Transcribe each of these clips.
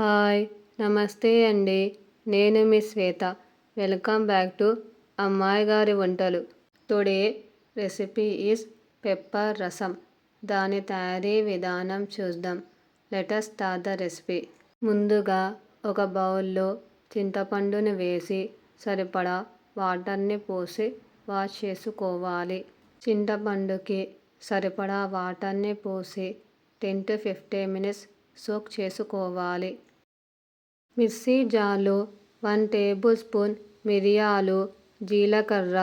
Hi నమస్తే అండి. నేను మీ శ్వేత. వెల్కమ్ బ్యాక్ టు అమ్మాయి గారి వంటలు. టుడే రెసిపీ ఈజ్ పెప్పర్ రసం. దాని తయారీ విధానం చూద్దాం. Let's start the recipe. ముందుగా ఒక బౌల్లో చింతపండుని వేసి సరిపడా వాటర్ని పోసి వాష్ చేసుకోవాలి. చింతపండుకి సరిపడా వాటర్ని పోసి ten to fifteen minutes soak చేసుకోవాలి. మిక్సీ జార్లో వన్ టేబుల్ స్పూన్ మిరియాలు జీలకర్ర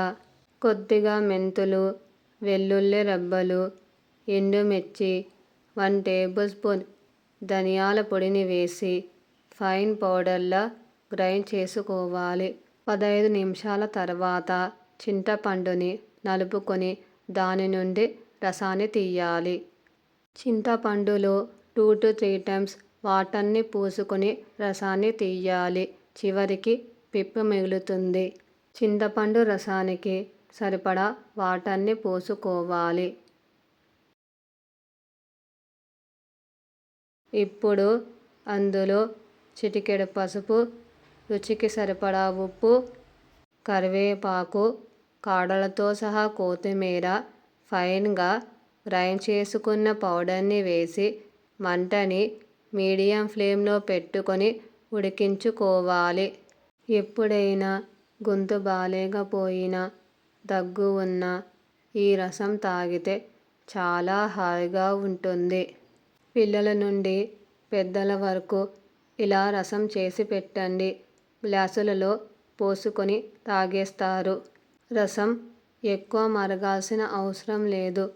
కొద్దిగా మెంతులు వెల్లుల్లి రెబ్బలు ఎండుమిర్చి వన్ టేబుల్ స్పూన్ ధనియాల పొడిని వేసి ఫైన్ పౌడర్లా గ్రైండ్ చేసుకోవాలి. పదహైదు నిమిషాల తర్వాత చింతపండుని నలుపుకొని దాని నుండి రసాన్ని తీయాలి. చింతపండులో టూ టు త్రీ టైమ్స్ వాటర్ని పూసుకొని రసాన్ని తీయాలి. చివరికి పిప్పు మిగులుతుంది. చింతపండు రసానికి సరిపడా వాటర్ని పోసుకోవాలి. ఇప్పుడు అందులో చిటికెడు పసుపు రుచికి సరిపడా ఉప్పు కరివేపాకు కాడలతో సహా కొత్తిమీర ఫైన్గా గ్రైండ్ చేసుకున్న పౌడర్ని వేసి మంటని మీడియం ఫ్లేమ్లో పెట్టుకొని ఉడికించుకోవాలి. ఎప్పుడైనా గొంతు బాగాలేకపోయినా దగ్గు ఉన్న ఈ రసం తాగితే చాలా హాయిగా ఉంటుంది. పిల్లల నుండి పెద్దల వరకు ఇలా రసం చేసి పెట్టండి. గ్లాసులలో పోసుకొని తాగేస్తారు. రసం ఎక్కువ మరగాల్సిన అవసరం లేదు.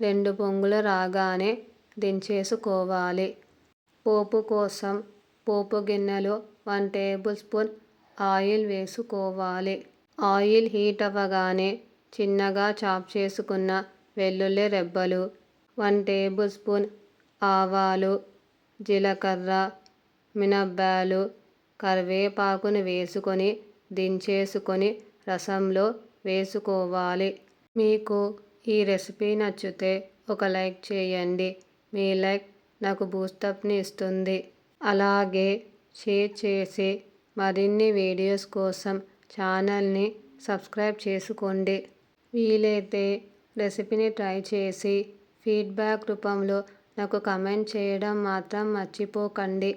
రెండు పొంగులు రాగానే దించేసుకోవాలి. పోపు కోసం పోపు గిన్నెలో వన్ టేబుల్ స్పూన్ ఆయిల్ వేసుకోవాలి. ఆయిల్ హీట్ అవ్వగానే చిన్నగా చాప్ చేసుకున్న వెల్లుల్లి రెబ్బలు వన్ టేబుల్ స్పూన్ ఆవాలు జీలకర్ర మినబ్బాలు కరివేపాకును వేసుకొని దించేసుకొని రసంలో వేసుకోవాలి. మీకు ఈ రెసిపీ నచ్చితే ఒక లైక్ చేయండి. మీ లైక్ నాకు బూస్టప్ని ఇస్తుంది. అలాగే షేర్ చేసి మరిన్ని వీడియోస్ కోసం ఛానల్ని సబ్స్క్రైబ్ చేసుకోండి. వీలైతే రెసిపీని ట్రై చేసి ఫీడ్బ్యాక్ రూపంలో నాకు కమెంట్ చేయడం మాత్రం మర్చిపోకండి.